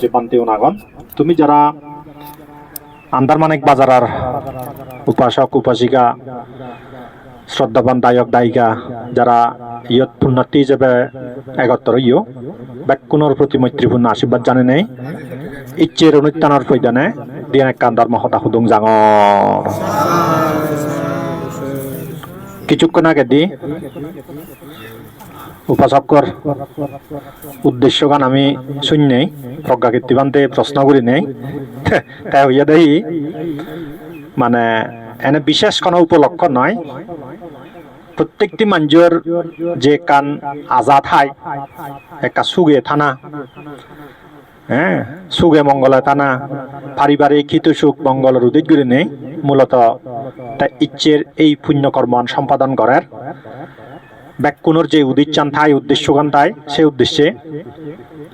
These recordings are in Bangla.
যে বান্তেও নাগন তুমি যারা আন্দারমানিক বাজারার উপাসক, উপাসিকা, শ্রদ্ধাবান দায়ক, দায়িকা, যারা ইয়ত পুণ্যার্থী হিসেবে একত্র, ইয়, ব্যাকুণর প্রতি মৈত্রীপূর্ণ আশীর্বাদ জানে নেই। ইচ্ছের অনুত্থানের ফৈদানে দিয়ে কান্দার মহতা হুদুং জাঙর। কিছুক্ষণ আগে দি উপাসকর উদ্দেশ্য গান আমি শুননেই প্রজ্ঞা কীর্তিবান্তে প্রশ্ন করি নেই। তাই হইয়া দেহি মানে এনে বিশেষ কোনো উপলক্ষ নয় প্রত্যেকটি মানুষের যে কান আজাদ হয় একটা সুগে থানা হ্যাঁ সুগে মঙ্গলে থানা পারিবারিক হিত সুখ মঙ্গলের উদিত করে নেই। মূলত তা ইচ্ছের এই পুণ্যকর্ম সম্পাদন করার ব্যাকুণর যে উদিচ্ছান থাই, উদ্দেশ্যগান তাই সেই উদ্দেশ্যে।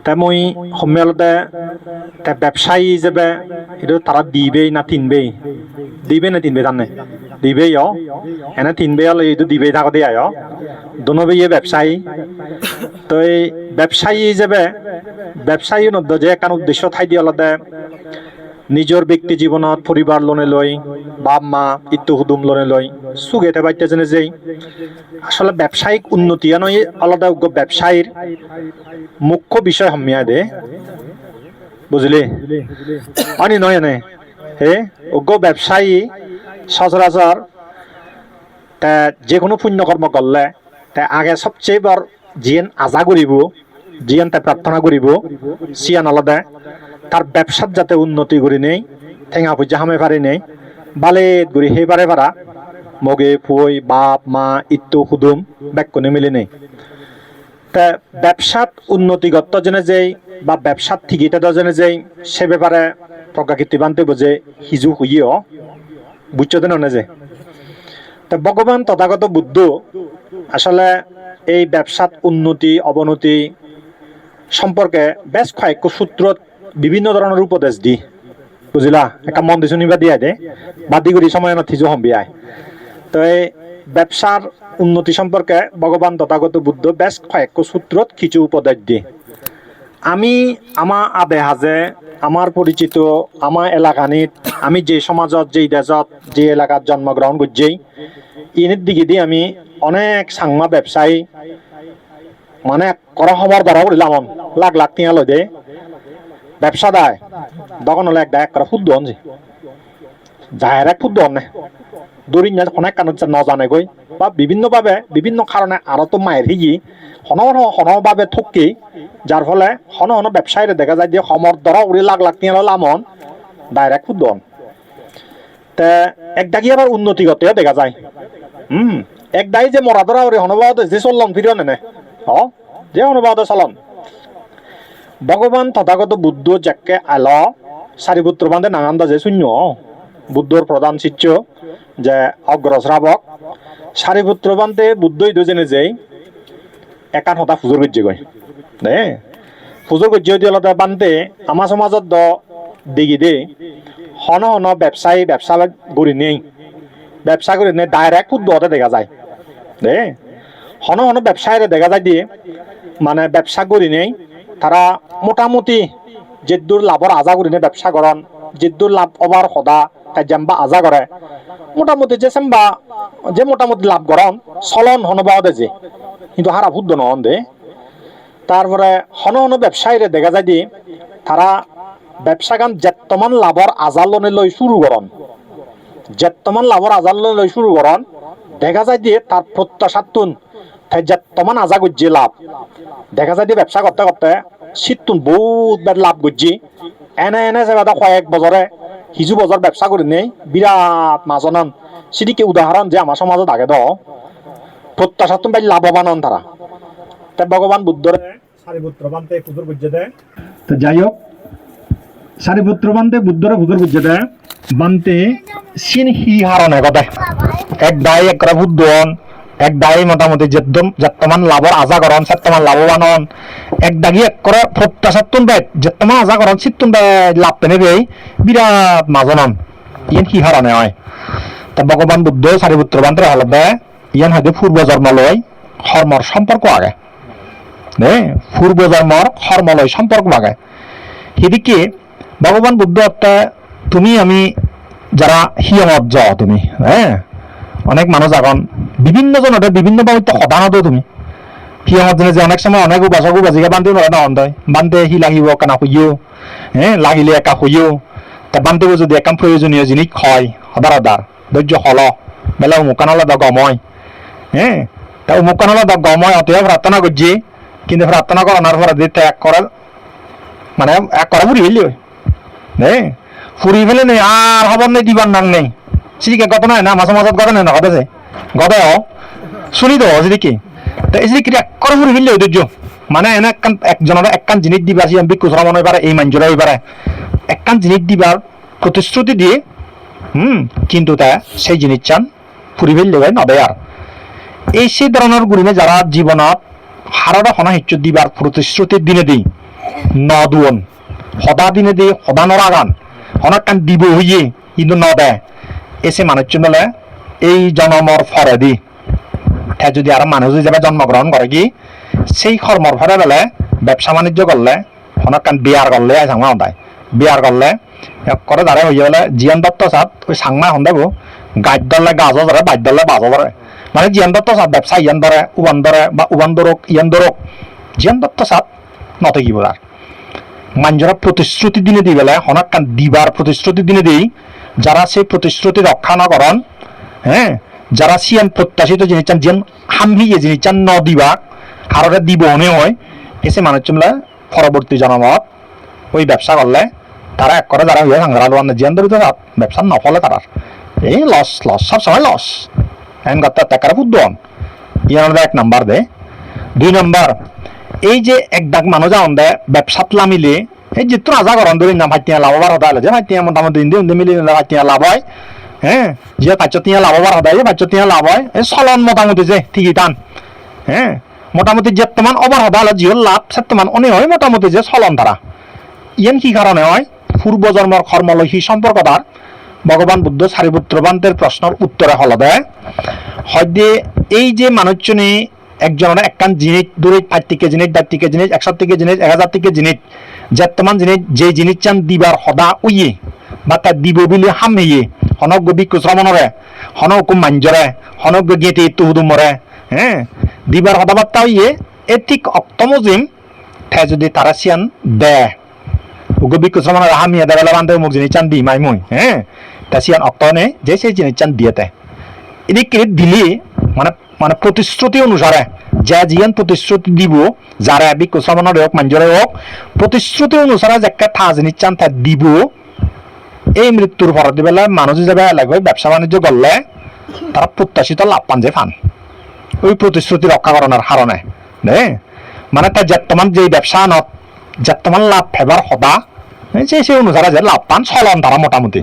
তাই মই সন্মিলতে তা ব্যবসায়ী হিসেবে এটা তারা দিবেই না তিনবেই? দিবে না তিনবে জানে দিবেই, অ। এনে তিনবে হলে এইটো দিবেই থাকো দিয়ে আয় দোনো বেয়ে ব্যবসায়ী। তো এই ব্যবসায়ী হিসেবে, ব্যবসায়ী নদ্য যে একান উদ্দেশ্য ঠাই দিয়ে অলতে নিজৰ ব্যক্তি জীৱনত পৰিবাৰ লোনে লৈ বাপ, মা ইটো হুদুম লোনে লৈ চুগেতে বাইতে যেনে যেই আসলে ব্যবসায়িক উন্নতি নয় আলাদা ব্যবসায়ীর মুখ্য বিষয় হমিয়া দে। বুঝলি? অনি নয় এনে হে, উগ্র ব্যবসায়ী সচরাচর যে কোনো পুণ্যকর্ম করলে আগে সবচেয়ে বার জিয়েন আজা করিব, জিয়েন তে প্রার্থনা করিব, সিয়ান আলাদা। তার ব্যবসার যাতে উন্নতি করি নেই, ঠেঙা পূজা হামে পারি নেই বালেত গুড়ি সেইবারে পারা মগে ফুই বাপ, মা, ইত্তু হুদুম ব্যাকুনে মিলে নেই। তা ব্যবসাত উন্নতিগত জেনে যেই, বা ব্যবসাত ঠিকিটা জেনে যেই, সে ব্যাপারে প্রজ্ঞাকীর্তি বানতে বোঝে হিজু হইও বুঝছ দেন যে। তা ভগবান তথাগত বুদ্ধ, আসলে এই ব্যবসাত উন্নতি অবনতি সম্পর্কে বেশ কয়েক সূত্রত বিভিন্ন ধরনের উপদেশ দি। বুঝিলা? একটা মন্দির শুনিবা দিয়া দে। বাদি করি সময় না থিজু হম্বিয়ায় তো এই ব্যবসার উন্নতি সম্পর্কে ভগবান তথাগত বুদ্ধ বেশ কয়েক সূত্রত কিছু উপদেশ দিয়ে। আমি আমার আবে হাজে, আমার পরিচিত আমার এলাকানিত, আমি যে সমাজত, যে দেশত, যে এলাকাত জন্মগ্রহণ করছি ইনির দিকে দিয়ে আমি অনেক সাংমা ব্যবসায়ী মানে করা হবার দ্বারা বলিলাম লাখ লাখ টিয়া লই দে। ব্যবসা দেয়। তখন হলে এক ডাক করা ফুদ্দ অনজি যাহের এক ফুদ্দ অনে দৌড়ি না অনেক কারণ নজানে গই বা বিভিন্নভাবে, বিভিন্ন কারণে আরও তো মায়ের হিগি। হন হনভাবে থকি যার ফলে হন হন ব্যবসায়ীরা দেখা যায় যে সমর দ্বারা উড়ি লাখ লাখ টিয়া লামন ডাইরেক্ট ফুদ্দ অন তে এক ডাকি আবার উন্নতি উন্নতিগত দেখা যায়। হুম, এক দাই যে মরা ধরা ওরে হনবাদ যে চললাম ফিরিও নেনে হ, যে হনবাদ চলন ভগবান তথাগত বুদ্ধ যাকে আল সারিপুত্র বান্ধে নাগান্দা যে শূন্য। বুদ্ধর প্রধান শিষ্য যে অগ্র শ্রাবক সারিপুত্র বান্ধে বুদ্ধই দুজনে যেই একান হতা ফুজুর গজ্জি গই দে ফুজুর গজ্জি দিয়ে অলতে বান্ধে আমাৰ সমাজত দিগি দে, হন হন ব্যবসায়ী ব্যবসা গড়ি নেই। ব্যবসা করে নেই ডাইরেক্ট ফুটবলতে দেখা যায়। দে, হন হন ব্যবসায়ীরা দেখা যায় দিয়ে মানে ব্যবসা করি নেই তারা মোটামুটি যেদূর লাভর আজা করি নেই ব্যবসা করন যেদূর লাভ অবার সদা তাই যেম্বা আজা করে মোটামুটি যে সেম্বা যে মোটামুটি লাভ করন চলন হনবাও দে যে। কিন্তু হারা ভূত নহন দে। তারপরে হন হন ব্যবসায়ীরা দেখা যায় দিয়ে তারা ব্যবসা গান যেতমান লাভর আজালনে লই শুরু করন যেতমান লাভর আজালনে লই শুরু করন দেখা যায় দিয়ে তার প্রত্যাশাতুন তাই যেতমান আজা গুজি লাভ। দেখা যায় দিয়ে ব্যবসা করতে করতে শীততুন বহুত বার লাভ গুজি এনে এনে যে বাদা কয়েক বছরে হিজু বছর ব্যবসা করে নেই বিরাট মাজনন। সেদিকে উদাহরণ যে আমার সমাজত আগে দ প্রত্যাশাতুন বাই লাভবান হন তারা তাই ভগবান বুদ্ধরে সারিপুত্র বানতে কুদুর বুঝে দেয় তো যাই হোক সারিপুত্র বানতে বুদ্ধরে কুদুর বুঝে দেয় বানতে সিন হি হারণে কথা এক দায় এক করা বুদ্ধন এক দায় মোটামুটি যেদম যেতমান লাভর আজা করন সেতমান লাভবান হন। এক দাগি এক করে প্রত্যাশাতুন বেদ যেতমান আজা করন সিতুন বে লাভ পেনে বেই। বিরাট মাজনন ইয়েন হি হারণে হয়? তা ভগবান বুদ্ধ সারিপুত্র বানতে হলবে ইয়ান হয়তো পূর্ব জন্ম লয় কর্মর সম্পর্ক আগে। নে? পূর্ব জন্মর কর্মলয় সম্পর্ক আগে। সেদিকে ভগবান বুদ্ধ একটা তুমি আমি যারা হিয়মত যাও তুমি হ্যাঁ অনেক মানুষ এখন বিভিন্ন জনতে, বিভিন্ন ভাবে তো সদানত তুমি। হিয়মত জনে যে অনেক সময় অনেক উপাসক উপাসিকা বান্ধি নয় না অন্তয় বান্ধে সি লাগিব কানা শুইও হ্যাঁ লাগিলে একা শুইও তা বান্ধব যদি একাম প্রয়োজনীয় জিনিস খয় সদার সদার ধৈর্য হল বেলা উমুকানলা দ গময়। হ্যাঁ তা উমুকানলা দ গময়, অতএব প্রার্থনা করছি কিন্তু প্রার্থনা করানোর পরে যদি ত্যাগ করার মানে এক করা ফুরি ফেললি হ্যাঁ ফুরি ফেলে নেই আর খবর নেই দিবার নাম নেই সিদিকে গত নাই না, মাঝে মাঝে গত নাই না, গতে হ। শুনি তো সিদিকে তা এই সিদিকে এক করে ফুরি ফেললি ঐতিহ্য মানে এনে একখান একজনের একখান জিনিস দিবা, সি আমি বিক্ষু মনে পারে এই মাঞ্জরা হইপারে একখান জিনিস দিবার প্রতিশ্রুতি দিয়ে হুম, কিন্তু তা সেই জিনিস চান ফুরি ফেললে ভাই নবে আর এই সেই ধরনের গুণে যারা জীবনত হারাটা হনা হিচ্ছু দিবার প্রতিশ্রুতির দিনে দিই নদুয়ন সদা দিনে দি সদা নরাগান হনক কান দিব হইয়ে কিন্তু নদে। এসে মানুষ বলে, এই জন্মর ফরে দি তে যদি আর মানুষ হিসাবে জন্মগ্রহণ করে কি, সেই কর্মর ফরে বেলে ব্যবসা বাণিজ্য করলে হনক কান বিয়ার করলে সাংমা হন্দায় বিয়ার করলে করে দাঁড়ে হইয়া বলে জিয়ান দত্ত সাত ওই সাংমা হন্দাবো গাছ দলে গাছ ধরে বাজ দলে বাজ ধরে মানে জিয়ান দত্ত সাত ব্যবসা ইয়ান ধরে উবান ধরে বা উবান ধরক ইয়ান ধরক জিয়ান দত্ত সাত নতে কি বোঝার মাঞ্জরা প্রতিশ্রুতি দিনে দি বেলা হনাক কান দিবার প্রতিশ্রুতি দিনে দিই, যারা সেই প্রতিশ্রুতি রক্ষা না করন হ্যাঁ যারা সিয়ান প্রত্যাশিত জিনিস চান, যেন হামহিয়ে জিনিস চান, ন দিবা হাররে দিব অনে হয়, এসে মানুষ চুমলা পরবর্তী জনমত, ওই ব্যবসা করলে তারা এক করে যারা হয়ে সাংরা লোয়ান জিয়ান ধরে তো ব্যবসা নফলে তারার এই লস লস, সব সময় লস। হ্যাঁ গত্তা টাকার বুদ্ধন ইয়ার এক নাম্বার দে। দুই নাম্বার এই যে এক ডাক মানুষ যাওন দে ব্যবসাত লামিলে এই যে তোর করন ধরে না ভাইতিয়া লাভবার হতা হলে যে ভাইতিয়া মোটামুটি ইন্দি উন্দি মিলি ভাইতিয়া লাভ হয়। হ্যাঁ যে পাঁচতিয়া লাভবার হতা যে পাঁচতিয়া লাভ হয়। এই চলন মোটামুটি যে ঠিকই টান। হ্যাঁ মোটামুটি যে তোমার অবার হতা হলে জিহর লাভ সে তোমার অনে হয় মোটামুটি যে চলন তারা ইয়ান কি কারণে হয়? পূর্ব জন্মর কর্মলৈহী সম্পর্ক তার ভগবান বুদ্ধ সারিপুত্রবান্তের প্রশ্নের উত্তরে হল দেয় হয়তো এই যে মানুষজনে একজনের একখান জিনিস দূরে পাঁচ থেকে জিনিস চার থেকে জিনিস একশো থেকে জিনিস এক হাজার থেকে জিনিস। যেতমান জিনিস যে জিনিস চান দিবার সদা উইয়ে, বা তার দিব বুলি হামিয়ে। হনক গবি কুশ্রমণরে হনক মাঞ্জরে হনক গিয়েতে তুহুদুমরে হ্যাঁ দিবার সদাবার্তা উইয়ে, এ ঠিক অক্তমজিম ঠে যদি তারা সিয়ান দে। গবি কুশ্রমণরে হামিয়ে দেবেলা বান্ধে মোক জিনিস চান দি, মাই মুই। হ্যাঁ তা সিয়ান অক্তনে, যে সেই জিনিস চান দিয়েতে এদিকে দিলি মানে মানে প্রতিশ্রুতি অনুসারে, যা জিয়ান প্রতিশ্রুতি দিব যারা বিক্ষু শ্রমণের হোক মাঞ্জরে হোক প্রতিশ্রুতি অনুসারে যে একটা থা জিনিস চান তা দিব এই মৃত্যুর পরবর্তী বেলা মানুষ হিসাবে লাগবে ব্যবসা বাণিজ্য করলে তারা প্রত্যাশিত লাভ পান যে ফান। ওই প্রতিশ্রুতি রক্ষা করানোর কারণে মানে তার বর্তমান যে ব্যবসা নত বর্তমান লাভ ফেবার সদা সেই সেই অনুসারে যে লাভ পান চলন তারা মোটামুটি।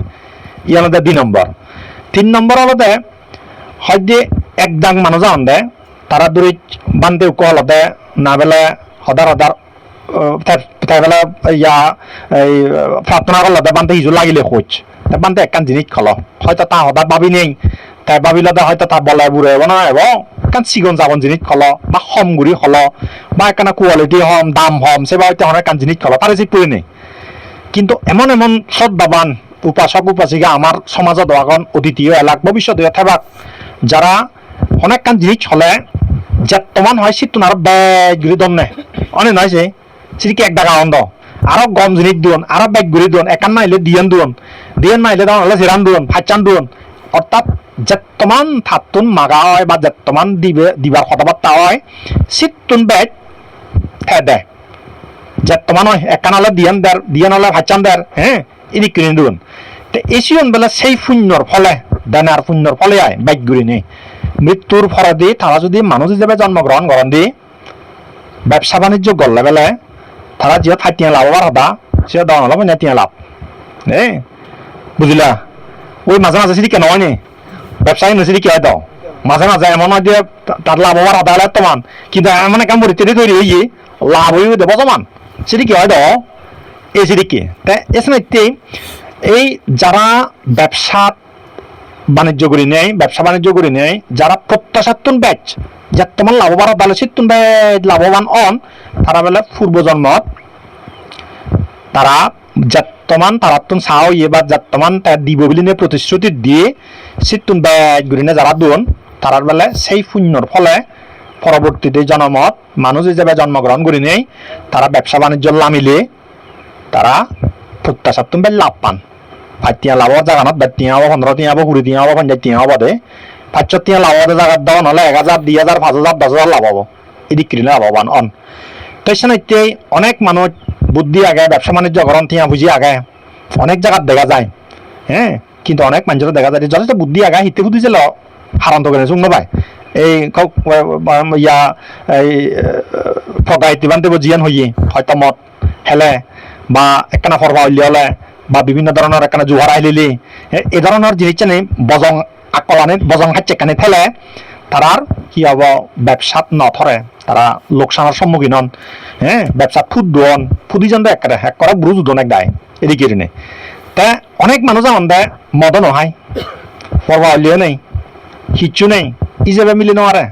ই দুই নম্বর তিন নম্বর হলতে হয়তো এক দাগ মানুষ যান দে তারা দূরে বান্ধে কলতে না বেলে সদার সদার তাই বেলা ইয়া, এই প্রার্থনা করলতে বান্ধে হিজু লাগিলে খোঁজ। বান্ধে একখান জিনিস খল। হয়তো তা সদার ভাবি নেই, তাই ভাবিলতে হয়তো তা বলে বুড়ে হব না এবং একখান চিকন চাবন জিনিস খল, বা হম গুড়ি খল, বা একখানা কোয়ালিটি হম দাম হম সেবা হয়তো অনেক জিনিস খল তার ঠিক পড়ে নেই। কিন্তু এমন এমন শ্রদ্ধাবান উপাসক উপাসিকা আমার সমাজত এখন অতিথি এলাক ভবিষ্যতে থাকবাক যারা অনেক কান জিনিস হলে যেতমান হয় শীত আর ব্যাগ ঘুরি দন নে। অনে নয় সে সেদিকে এক ডাকা আনন্দ আরও গম জিনিস দিন আরও ব্যাগ ঘুরি দিন একান মাইলে দিয়ান দিন দিয়ান মাইলে তখন হলে সিরান দিন ফাইচান দিন অর্থাৎ যেতমান থাতুন মাগা হয় বা যেতমান দিবে দিবার কথাবার্তা হয় শীতুন ব্যাগ হ্যাঁ দেয় যেতমান হয় একান হলে দিয়ান দেয় দিয়ান হলে ফাইচান দেয় হ্যাঁ ইনি কিনে দিন তো এসিয়ন বেলা সেই শূন্যর ফলে দানার শূন্যর ফলে আয় বাইক ঘুরি নেই মৃত্যুর ফলে দি তারা যদি মানুষ হিসেবে জন্মগ্রহণ করেন দি ব্যবসা বাণিজ্য করলে বেলে তারা যে ফাইটিয়া লাভবার হতা সে দাম মানে তিয়া লাভ। এ বুঝিলা ওই মাঝে মাঝে সেদিকে নয় নি? ব্যবসায়ী নসিদি কি দাও মাঝে মাঝে এমন হয় যে তার লাভ লাভবার হতা হলে তোমান কিন্তু এমন কাম করি তেরি তৈরি হয়ে লাভ হয়ে দেবো সমান সেটি কি হয় দাও এই সেদিকে তা এসে এই যারা ব্যবসা বাণিজ্য করে নেয় ব্যবসা বাণিজ্য করে নেয় যারা প্রত্যাশাত্তন ব্যাচ যার তোমার লাভবান, ভালো সিত্তুন ব্যাচ লাভবান অন তারা বেলা পূর্ব জন্মত তারা যত্তমান তারাতুন চাও ইয়ে বা যত্তমান তার দিব বুলি নে প্রতিশ্রুতি দিয়ে সিটুন ব্যাগ ঘুরিনে যারা দুন তারার বেলা সেই শূন্যর ফলে পরবর্তীতে জনমত, মানুষ হিসেবে জন্মগ্রহণ করি নেই, তারা ব্যবসা বাণিজ্য লামিলে তারা প্রত্যাশার তুমি লাভ পান ফাইতিয়া লাভ জাগানত বেট টিয়া হব পনেরো টিয়া হব কুড়ি টিয়া হব পঞ্চাশ টিয়া হব দে। পাঁচশো টিয়া লাভ জাগাত দাও, নহলে এক হাজার দুই হাজার পাঁচ হাজার দশ হাজার লাভ হব। এদিক কিনে লাভবান অন। তাইছেন এতিয়াই অনেক মানুষ বুদ্ধি আগে, ব্যবসা বাণিজ্য করন টিয়া বুঝি আগে। অনেক জায়গাত দেখা যায়। হ্যাঁ কিন্তু অনেক মানুষের দেখা যায়। যে যথেষ্ট বুদ্ধি আগা হিতে বুদ্ধিছিল হারান্ত করে শুন পায় এই ইয়া, এই ফটা ইতিবান্তে জিয়ান হইয়ে হয়তো মত হেলে বা একখানা ফরবা উলিয়ালে বা বিভিন্ন ধরনের একখানা জোহার আহিলি এই ধরনের জিনিস বজং আকলানি, বজং হাচ্চেকানি ফেলে তারার কি হব, ব্যবসাত নথরে তারা লোকসানের সম্মুখীন হন। হ্যাঁ ব্যবসাত ফুদ দোন ফুদিজন তো একেবারে এক করে ব্রুজ দোন এক দায় এদিকে নে তা, অনেক মানুষ আমার দেয় মদ নহাই পরবা উলিও নেই কিচ্ছু নেই হিসেবে মিলি নোয়ারে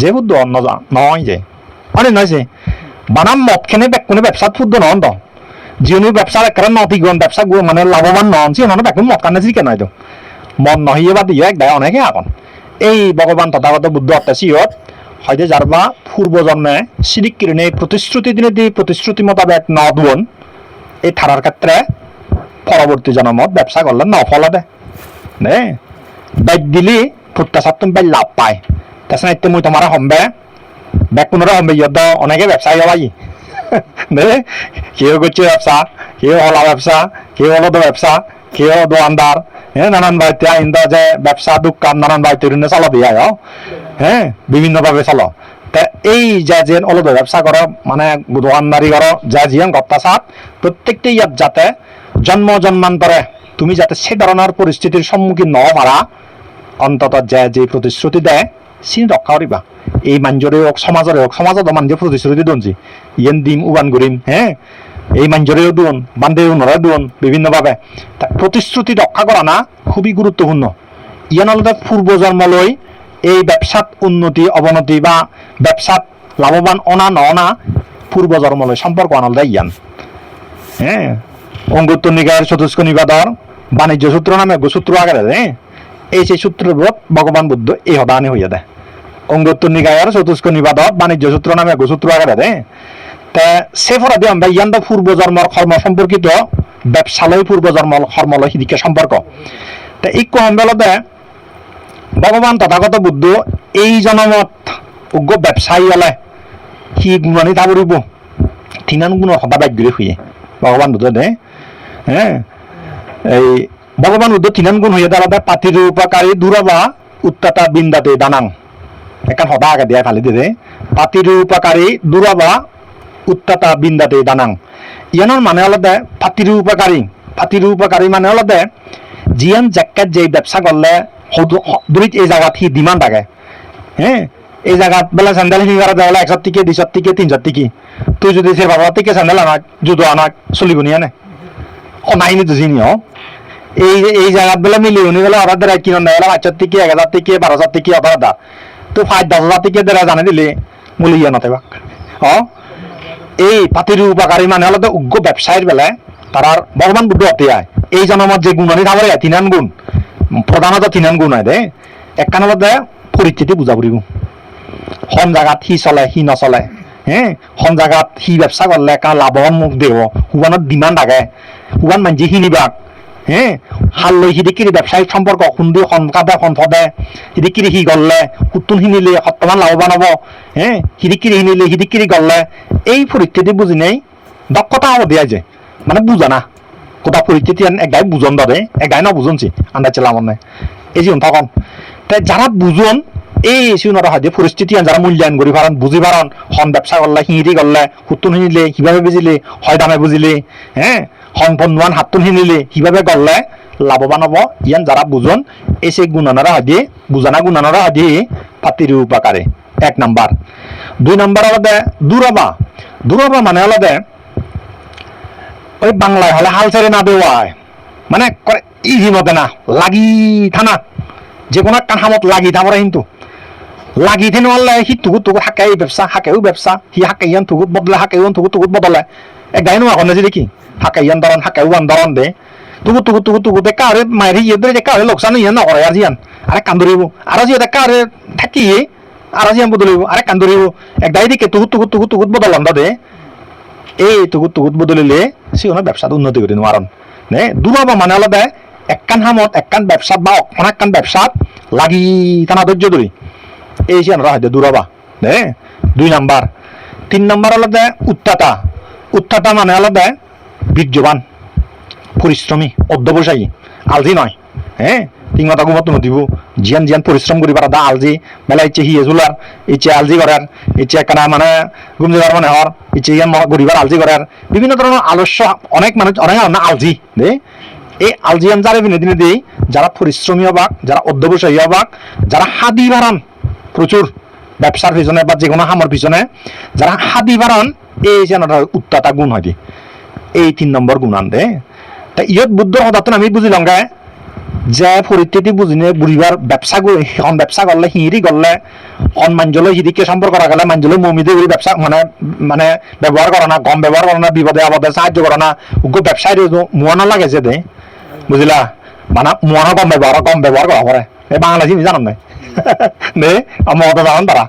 যে অন্য যা নয় যে। অনেক নয় যে? বানাম মদ খেনে কোনো ব্যবসাত ফুদ্দ নন তো যিনি ব্যবসার একেবারে নতি গন ব্যবসা মানে লাভবান নন সে মানে ব্যাকুম মদ কানে কেন হয়তো মদ নহিয়ে বা দিয়ে, এক দেয় অনেকে এখন এই ভগবান তথাগত বুদ্ধ অত্যাচিয়ত হয়তো যার বা পূর্ব জন্মে সিরিক কিরণে প্রতিশ্রুতি দিনে দিয়ে প্রতিশ্রুতি মোতাবেক ন দুন এই থারার ক্ষেত্রে পরবর্তী জন্মত ব্যবসা করলে নফল দে। নে? বাইক দিলি প্রত্যাশার তুমি বাই লাভ পায়। তাছাড়া এতে মই তোমার হম্বে ব্যাক পুনরা হম্বে ইয়দ অনেকে ব্যবসায়ী হবাই নে কেউ করছে ব্যবসা কেউ হলা ব্যবসা কেউ হলো ব্যবসা কেউ দোকানদার হ্যাঁ নানান বাড়িতে আইন্দা যে ব্যবসা, দোকান, নানান বাড়িতে ঋণে চালো দিয়ে হ্যাঁ বিভিন্নভাবে চালো। এই যা যে অলপ ব্যবসা করো মানে দোকানদারি করো যা জিয়ান গত্তাচাত প্রত্যেকটি ইয়াত যাতে জন্ম জন্মান্তরে তুমি যাতে সে ধরনের পরিস্থিতির সম্মুখীন ন পারা অন্তত যে যে প্রতিশ্রুতি দেয় চিনি রক্ষা করিবা এই মাঞ্জরে হোক সমাজরে হোক সমাজত মানুষে প্রতিশ্রুতি দনছি ইয়েন দিম উবান করিম হ্যাঁ এই মাঞ্জরেও দোন বান্ধে উনরে দোন বিভিন্নভাবে প্রতিশ্রুতি রক্ষা করা না খুবই গুরুত্বপূর্ণ ইয়ান আলাদা পূর্ব জন্মলৈ এই ব্যবসাত উন্নতি অবনতি বা ব্যবসাত লাভবান অনা ন অনা পূর্ব জন্মলৈ সম্পর্ক আনলদা ইয়ান হ্যাঁ অঙ্গুত্তর নিকায়ের চতুষ্ক নিবাদর বাণিজ্য সূত্র নামে গোসূত্র আগে দেয় এই সেই সূত্রবোধ ভগবান বুদ্ধ এই হদানি হইয়া দেয় অঙ্গোত্তর নিকায়ের চতুষ্ক নিবাদত বাণিজ্য সূত্র নামে গোসূত্র আগে দেয় তে সে ফরাদি আমরা ইয়ান্দ পূর্ব জন্মর কর্ম সম্পর্কিত ব্যবসালয় পূর্ব জন্ম কর্মলয় সিদিকে সম্পর্ক তে এই কম্বেলতে ভগবান তথাগত বুদ্ধ এই জনমত উগ্র ব্যবসায়ী হলে সি গুণানি তাবৰিব তিনান গুণৰ সদা বাগ্যৰে শুয়ে। ভগৱান বুদ্ধ দে হ্যাঁ এই ভগবান বুদ্ধ তিনান গুণ হইয়া দাঁড়াতে পাতির উপকারী দূরবা উত্তাতা বিন্দাতে দানাং। একান সদা আগে দিয়া ফালি দিয়ে পাতির উপকারী দূরবা উত্তাতা বিন্দাতে দানাং। ইয়ানোর মানে হলতে পাতির উপকারী পাতির উপকারী মানে হলতে জিয়ান জেকেট যে ব্যবসা করলে দূরিত এই জায়গাত সি ডিমান্ড থাকে হ্যাঁ এই জায়গাত বেলা স্যান্ডেল সিঙ্গারা দেওয়া একশো টিকে দুইশো টিকে তিনশো টিকি। তুই যদি সে বাবা টিকে স্যান্ডেল আনাক, জুতো আনাক, চলিব নিয়ে নে? ও নাইনি দুজি নিও এই এই জায়গাত বেলা মিলি উনি বেলা অর্ডার দেয়, কিনো দেয় পাঁচশো টিকি, এক হাজার বারো হাজার টিকি অর্ডার দা তো ফাইভ দশ হাজার টিকি দেয় জানে দিলে মুলি ইয়ে নতে বাক। অ? এই পাতির উপকারী মানে হলো উগ্র ব্যবসায়ীর বেলায় তারার ভগবান বুদ্ধ হতে আয়। এই জনমত যে গুণানি থাকলে তিনান গুণ। প্রধানত তিনান গুণ হয় দে। একখান হলো পরিস্থিতি বুঝা পড়িব হন জাগাত সি চলে, সি নচলে। হে? হন জাগাত সি ব্যবসা করলে একা লাভৱান মুখ দেব হুবানত ডিমান্ড থাকে। হুবান মানজি কিনিবাক হে? হাল লৈ সিদিকিৰি ব্যৱসায়িক সম্পৰ্ক, খুন্দি সনকাদে সনফদে সিদিকিৰি সি গলে সুতুন কিনিলে সত্তমান লাভৱান হ'ব। হে? সিদিকিৰি কিনিলে সিদিকিৰি গলে এই পৰিস্থিতি বুজি নেই। দক্ষতা হ'ব দিয়া যে। মানে বুজা না। কোটা পরিস্থিতি একগাই বুঝন দাদে একগাই না বুঝনছি আন্দাজ চেলাম নাই। এই যে তখন তাই যারা বুঝন এই সিউনরা হয় যে পরিস্থিতি যারা মূল্যায়ন করি পারন বুঝি পারন হন ব্যবসা করলে হিঁড়ি করলে হুতুন হিনিলে কীভাবে বুঝিলে হয় দামে বুঝিলে হ্যাঁ হন পন্নুয়ান হাতুন হিনিলে। কীভাবে করলে লাভবান হব, ইয়ান যারা বুঝন এই সেই গুণানারা হয় দিয়ে বুঝানা গুণানারা হয় দিয়ে পাতির উপকারে এক নাম্বার দুই নাম্বার আলাদা দূরবা দূরবা মানে আলাদা ওই বাংলায় হলে হাল ছেড়ে না দেওয়ায় মানে ইজি মতে না, লাগি থানা যে কোনো একটা হামত লাগি থামরে কিন্তু লাগি থেন হলে সি তুকুত তুকুত হাকে এই ব্যবসা হাকেও ব্যবসা সি হাকে ইয়ান তুকুত বদলে হাকে ইয়ান তুকুত তুকুত বদলে এক গাই নোয়া কনে যদি কি হাকাই হাকাই আন্দরন দে। তুকু তুকু তুকু তুকু দে কারে মায়ের ইয়ে ধরে কারে লোকসান ইয়ে নকরে আর জিয়ান আরে কান্দরিব আর দে কারে থাকি আর জিয়ান বদলিব। আরে কান্দরিব এক দাই দিকে তুকু তুকু তুকু তুকু বদলাম দে এই তুকুত তুকুত বদলিলে সিওনা ব্যবসাত উন্নতি করে নোৱাৰণ। নে? দুরাবা মানে আলাদা একখান হামত একখান ব্যবসাত বা অকণ একখান ব্যবসাত লাগি টানা ধৈর্য ধরি এই যে আমরা হয়তো দুরাবা নে? দুই নাম্বার তিন নাম্বার আলাদা উত্তাতা উত্তাতা মানে আলাদা, বীর্যবান, পরিশ্রমী, অধ্যবসায়ী, আলজি নয়। হ্যাঁ তিন মাথা ঘুমাতো নদিব জিয়ান জিয়ান পরিশ্রম করি পারা দা আলজি মেলা ইচ্ছে হিয়ে জুলার ইচ্ছে আলজি করার ইচ্ছে একখানা মানে ঘুম যাবার মানে হর ইচ্ছে ইয়ান গরিবার আলজি করার বিভিন্ন ধরনের আলস্য অনেক মানুষ অনেক না আলজি, দে। এই আলজিয়ান যারা বিনোদিনী দিই যারা পরিশ্রমী হবাক যারা অধ্যবসায়ী হবাক যারা হাদি বাড়ান প্রচুর ব্যবসার পিছনে বা যে কোনো হামর পিছনে যারা হাদি বাড়ান এই যেন উত্তাতা গুণ হয় দি। এই তিন নম্বর গুণ আন দে তা ইয়ত বুদ্ধ সদাতন আমি বুঝি লঙ্গায় যে পরিস্থিতি বুঝিনে বুড়িবার ব্যবসা এখন ব্যবসা করলে হিঁড়ি করলে অন মাঞ্জলে হিদিকে সম্পর্ক করা গেলে মাঞ্জলে মমিদে করে ব্যবসা মানে মানে ব্যবহার করে না গম ব্যবহার করে না বিপদে আপদে সাহায্য করে না উগ্র ব্যবসায় মুয়ানো লাগেছে দে। বুঝলা মানে মুয়ানো কম ব্যবহার কম ব্যবহার করা করে এই বাংলাদেশি জানান নাই নে আমার তারা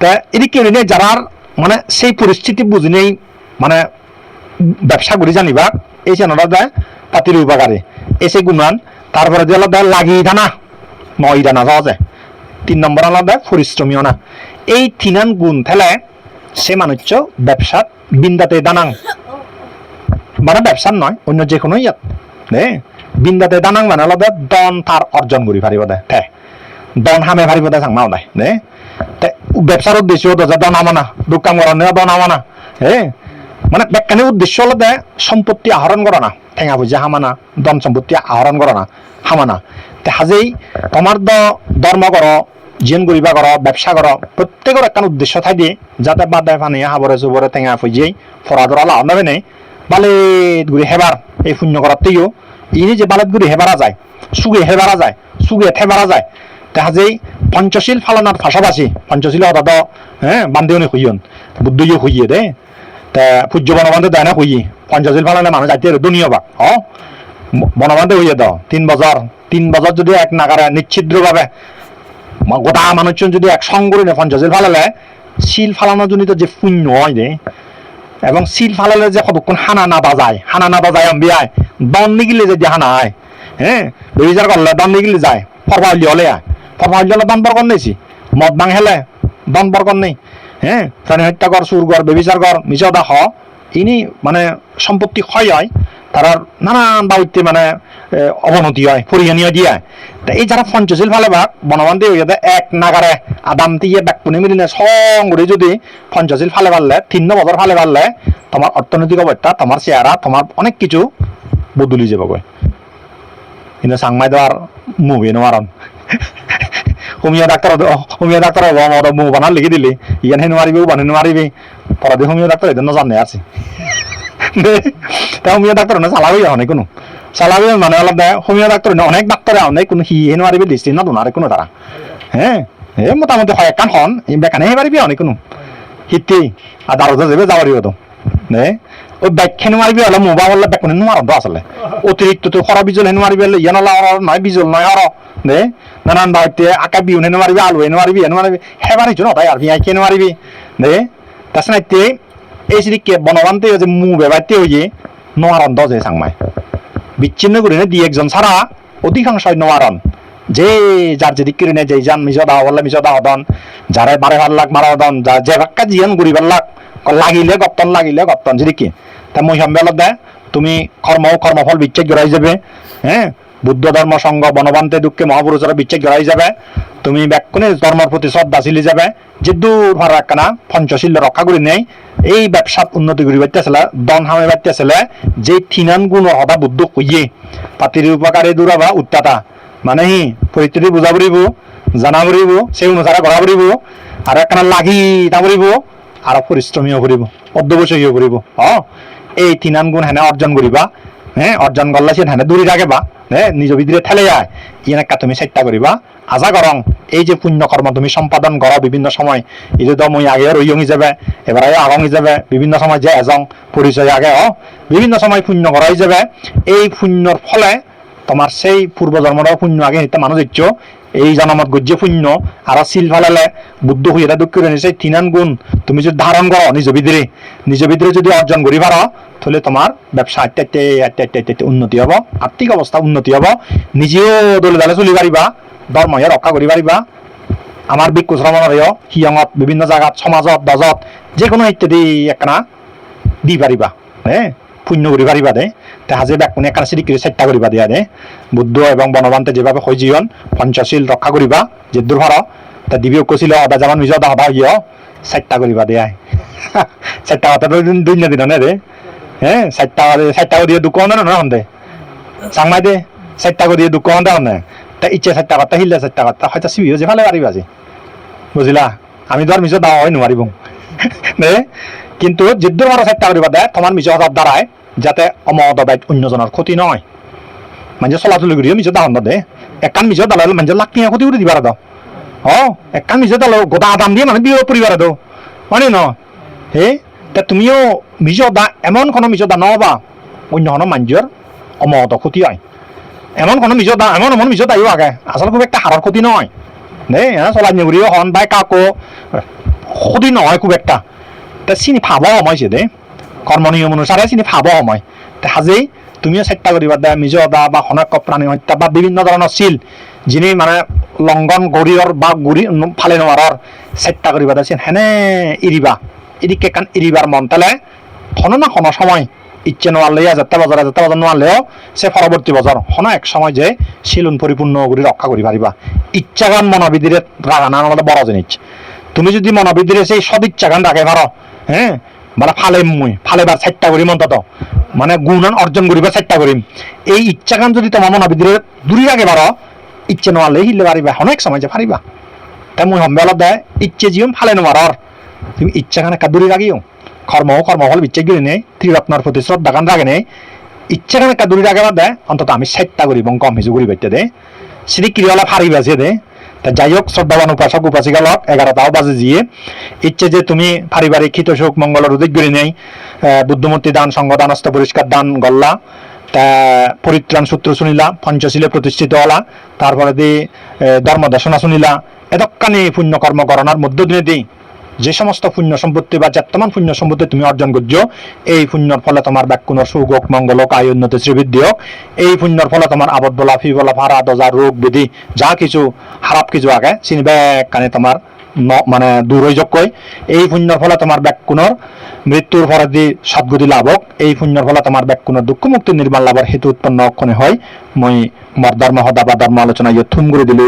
তা এদিকে যারার মানে সেই পরিস্থিতি বুঝিনেই মানে ব্যবসা করি জানিবা, এই চেনটা দেয় পাতির উপকারে এসে গুণান, তারপরে দিয়ে আলাদা লাগি দানা নয় দানা যাওয়া যায় তিন নম্বর আলাদা পরিশ্রমীও না। এই তিনান গুণ থেলে সে মানুষ ব্যবসাত বিন্দাতে দানাং। মানে ব্যবসার নয়, অন্য যে কোনো ইয়াত দে বিন্দাতে দানাং মানে আলাদা দন তার অর্জন করি পারিব দে তে দন হামে পারিব দে চাংমাও দে দে ব্যবসার উদ্দেশ্য তো যে দন আমানা দোকান করা নেওয়া দন আমানা হে মানে ব্যাখ্যানে উদ্দেশ্য হলো দে, সম্পত্তি আহরণ করা না, ঠেঙা বুঝে হামানা ধন সম্পত্তি আহরণ করা না হামানা তে হাজেই তোমার দ ধর্ম কর জিয়ন করিবা কর ব্যবসা কর প্রত্যেকের একটা উদ্দেশ্য থাকে, যাতে বাদে ফানি হাবরে চুবরে ঠেঙা ফুজিয়েই ফরা ধরা লাভ নেবে নেই বালে ঘুরে হেবার এই শূন্য করার তেইও ইনি যে বালেত ঘুরে হেবারা যায় সুগে হেবারা যায় সুগে থেবারা যায়। দেখা যেই পঞ্চশীল ফালানার পাশাপাশি পঞ্চশীল হঠাৎ হ্যাঁ বান্ধবনী হইয়ন বুদ্ধইও হইয়ে দে, তা পূজ্য বনবন্ধে দেয় না হইয়ে পঞ্চশীল ফালানে মানুষ যাইতে দুনিয়া বা হ বনবন্ধে হইয়ে দাও তিন বছর তিন বছর যদি এক নাগারে নিচ্ছিদ্রভাবে গোটা মানুষজন যদি এক নেয় পঞ্চশীল ফালালে, শিল ফালানোর জন্য যে পুণ্য হয় রে এবং সিল ফালালে যে কতক্ষণ হানা না বাজায় হানা না বাজায় আম্বিয়ায় দন নিগিলে যদি হানা আয় হ্যাঁ বেবিচার করলে দন নিগিলে যায় ফরমাইলি হলে আয়। ফরমাইলি হলে দন বরকন নেছি। মদ বাং হেলে দন বরকন নেই হ্যাঁ প্রাণী হত্যা কর সুর কর, বেবিচার কর মিশদা হ। ইনি মানে সম্পত্তি ক্ষয় হয়, তার নানান বাউতে মানে অবনতি হয় পরিহানীয় দিয়ে তা এই যারা পঞ্চশীল ফালে ভাগ বনবান্ধি হয়ে যায় এক নাগারে আদাম দিয়ে ব্যাকুনি মিলিনে সং করে যদি পঞ্চশীল ফালে পারলে তিন বছর ফালে পারলে তোমার অর্থনৈতিক অবস্থা তোমার চেহারা তোমার অনেক কিছু বদলি যাব গৈ কিন্তু চাংমাই দেওয়ার মুভি নোয়ারন হোমিও ডাক্তার হোমিও ডাক্তার আমার মুখ বানার লিখি দিলি। ইয়ান হেন মারিবি বানি মারিবি পরাদি হোমিও ডাক্তার এদের জানে আছে তা হোমিও ডাক্তার না চালাবি অনেক কোনো? চালাবি মানে অলপ দেয় হোমিও ডাক্তার অনেক ডাক্তারে অনেক কোনো হি হেন মারিবি দৃষ্টি না দোনারে কোনো তারা হ্যাঁ এ, মোটামুটি হয় একান হন বেকানে হে পারিবি অনেক কোনো? হিতি আর দারোজা যাবে যাবারিব তো। নে ওই ব্যাখ্যান মারিবি হলে মোবাইল হলে ব্যাকুনে নোয়ারদ আসলে। অতিরিক্ত তো খরা বিজল হেন মারিবি হলে ইয়ান হলা নয়, বিজল নয় হর নে নানান বাড়িতে আকা বিউন হেন মারিবি, আলু হেন মারিবি হেন মারিবি। হেবার হিচু নতাই আর ভিয়াই কেন মারিবি। নে তাছাড়া এই সিরিকে বনবান্তে যে মু বেবাইতে হইয়ে নোয়ারন দজে সাংমাই। বিচ্ছিন্ন করে দি একজন ছাড়া অধিকাংশ নোয়ারন যে যার যেদিক করে যে যান মিজদা হলে মিজদা হদন যারে মারে ভালো লাগ, মারা হদন যা যে বাক্কা জিয়ান ঘুরি ভালো লাগ লাগিলে গপ্তন লাগিলে গপ্তন যেদিকে তা মই সম্বেলত দে। তুমি কর্ম কর্মফল বিচ্ছেদ গড়াই যাবে। হ্যাঁ বুদ্ধ ধর্ম সংঘ, বনবান্তে, দুঃখে মহাপুরুষরা বিচ্ছেদ গড়াই যাবে। তুমি ব্যাকুনে ধর্মের প্রতি শ্রদ্ধা চিলি যাবে। যে দূর ভাড়া একখানা পঞ্চশীল রক্ষা করি নেই। এই ব্যবসাত উন্নতি করি পাইতেছিল, দন হামে পাইতেছিল। যে থিনান গুণ হদা বুদ্ধ কইয়ে পাতির উপকারে দূরাবা উত্তাতা। মানে হি পরিস্থিতি বুঝা পড়িব জানা পড়িব সেই অনুসারে করা পড়িব আর একখানা লাগি তা পড়িব আর পরিশ্রমীও করিব অধ্যবসায়ীও করিব অ, এই তিনান গুণ হেনে অর্জন করিবা হ্যাঁ অর্জন করলে সে হেনে দূরে রাখে বা নে নিজ ভিতরে ঠেলে যায় এনেকা তুমি চেষ্টা কৰিবা। আজা কৰং এই যে পুণ্য কৰ্ম তুমি সম্পাদন কৰা বিভিন্ন সময় এইটো মই আগে ৰহিয়ং হিচাপে, এবাৰ আগং হিচাপে, বিভিন্ন সময় যে এজং, পৰিচয় আগে, অ, বিভিন্ন সময় পুণ্য কৰা হিচাপে, এই পুণ্যৰ ফলে তোমাৰ সেই পূৰ্বজন্মৰ পুণ্য আগে এটা মানুহ দিচ্ছ এই জনমত গজ্য পুণ্য আর সিল ফালালে বুদ্ধ হয়ে এটা দুঃখ নিছে তিনান গুণ। তুমি যদি ধারণ করো নিজ ভিতরে নিজ ভিতরে যদি অর্জন করি পারো, তাহলে তোমার ব্যবসা আটতে আটতে আটতে উন্নতি হব। আর্থিক অবস্থা উন্নতি হব। নিজেও দলে দলে চলি পারিবা, ধর্ময়ে রক্ষা করি পারিবা। আমার বিক্ষু শ্রমণরেও হিয়ঙত বিভিন্ন জায়গাত সমাজত, দজত যে কোনো ইত্যাদি একখানা দি পারিবা। হ্যাঁ? পুণ্য করি পারিবা দে। তে হাজে ব্যাকুনে একখানা সিরিক করে চেষ্টা করিবা দিয়া দে। বুদ্ধ এবং বনবান্তে যেভাবে হৈ জীবন পঞ্চশীল রক্ষা করিবা, যে দুর্ভার তা দিবি কৈছিল, অদা যাবান মিজ দা হদা ইয় চেষ্টা করিবা দেয়াই চেষ্টা কথা দুই দিন নে রে হ্যাঁ চেষ্টা চেষ্টা দিয়ে দুঃখ হন্দে না হন্দে চাংমাই দে। চেষ্টা করে দুঃখ হন্দে হন্দে তা ইচ্ছে চেষ্টা করতে হিলে চেষ্টা করতে হয়তো চিবিও যে ভালে পারিবা যে বুঝিলা আমি তো আর মিজ দাও হয় নোৱাৰিব। নে? কিন্তু যিদ্দুৰ মাৰা চেষ্টা কৰিবা দে, তোমাৰ মিজ হাতত দ্বাৰাই যাতে অমদবাইত অন্যজনৰ ক্ষতি নহয়। মানে চলাচলি কৰিও মিজ দাহন দে। একান মিজ দালাল মানে টিয়া ক্ষতি কৰি দিবা দাও। অ, একান মিজ দালো গোটা দাম দিয়ে মানে বিয়ে পৰিবা দাও। হয়নে ন হে, তা তুমিও মিজ দা, এমন কোনো মিজ দা নহবা, অন্য কোনো মানুষের অমত ক্ষতি হয়। এমন কোনো মিজ দা, এমন এমন মিজ দাইও আগে। আসলে খুব একটা হারার ক্ষতি নয় দেই চলাই নিগুৰিও হন বাই কাকো। ক্ষতি নহয় খুব একটা। তা চিনি ফাব সময় সে দে। কৰ্ম নিয়ম অনুসাৰে চিনি ফাব সময়। তে সাজেই তুমিও চেষ্টা কৰিবা দে মিজ দা বা সনক্য প্ৰাণী হত্যা বা বিভিন্ন ধৰণৰ চিল, যিনি মানে লংঘন গৰিয়ৰ বা গুৰি ফালে নোৱাৰৰ চেষ্টা কৰিবা দে, চিন হেনে এৰিবা। এদিকে কান এৰিবাৰ মন। তালে হনো না কোনো সময় ইচ্ছে নোয়ারলে যাত্রা বাজারে যাত্রা বাজার নোয়ারলেও সে পরবর্তী বছর হনো এক সময় যে শিলুন পরিপূর্ণ করে রক্ষা করি পারিবা ইচ্ছাগান মনোবিধিরে রাগানা আমাদের বড় জিনিস তুমি যদি মনোবিধিরে সেই সদিচ্ছাগান রাখে পারো হ্যাঁ মানে ফালে মুই ফালেবার চেষ্টা করিম অন্তত। মানে গুণান অর্জন করিবার চেষ্টা করিম। এই ইচ্ছাগান যদি তোমার মনোবিধিরে দূরে রাখে পারো ইচ্ছে নোয়ারলে হিলে পারিবা অনেক সময় যে পারিবা তাই মুই সম্বেলত দেয়, ইচ্ছে জীবন ফালে নোয়ার তুমি ইচ্ছাগান একা দূরে রাখিও কর্ম কর্মফল বিচ্ছে গিয়ে নেই, ত্রিরত্নর প্রতি শ্রদ্ধা গান রাখে নেই। ইচ্ছাগান একা দূরে রাখে দেয়, অন্তত আমি চেষ্টা করি এবং কম হিজু করি বাইতে দে শ্রী ক্রিয়ালা ফারি বাজে দে। তা যাই হোক শ্রদ্ধাবান উপাসক উপাসিকা লক এগারোটাও বাজে গিয়ে ইচ্ছে যে তুমি পারিবারিক খিত সুখ মঙ্গল করে নেই। বুদ্ধমূর্তি দান অস্ত পরিষ্কার দান গল্লা। তা, পরিত্রাণ সূত্র শুনিলা, পঞ্চশীলে প্রতিষ্ঠিত হলা। তারপরে দি ধর্মদর্শনা শুনিলা। এতক্ষণে পুণ্যকর্ম করণার মধ্য দিনে দিই যে সমস্ত পুণ্য সম্পত্তি বা বর্তমান পুণ্য সম্পত্তি তুমি অর্জন করছ, এই পুণ্যর ফলে তোমার ব্যাকুণর সুখ, হোক, মঙ্গল হোক, আয়, উন্নতি, শ্রীবৃদ্ধি হোক, এই পুণ্যর ফলে তোমার আবদ বলা ফি বলা ভাড়া দজা, রোগ বিধি যা কিছু, খারাপ কিছু আগে চিনি ব্যাকানে তোমার মানে দূর হয়ে যোগ্যই এই পুণ্যর ফলে তোমার ব্যাকুণর মৃত্যুর ফলে দি সদ্গতি লাভ হোক, এই পুণ্যর ফলে তোমার ব্যাকুণর দুঃখ মুক্তি নির্মাণ লাভের হেতু উৎপন্ন অক্ষণে হয়। মই মর ধর্ম হদা বা ধর্ম আলোচনা ইয়ে থুম করে দিলো।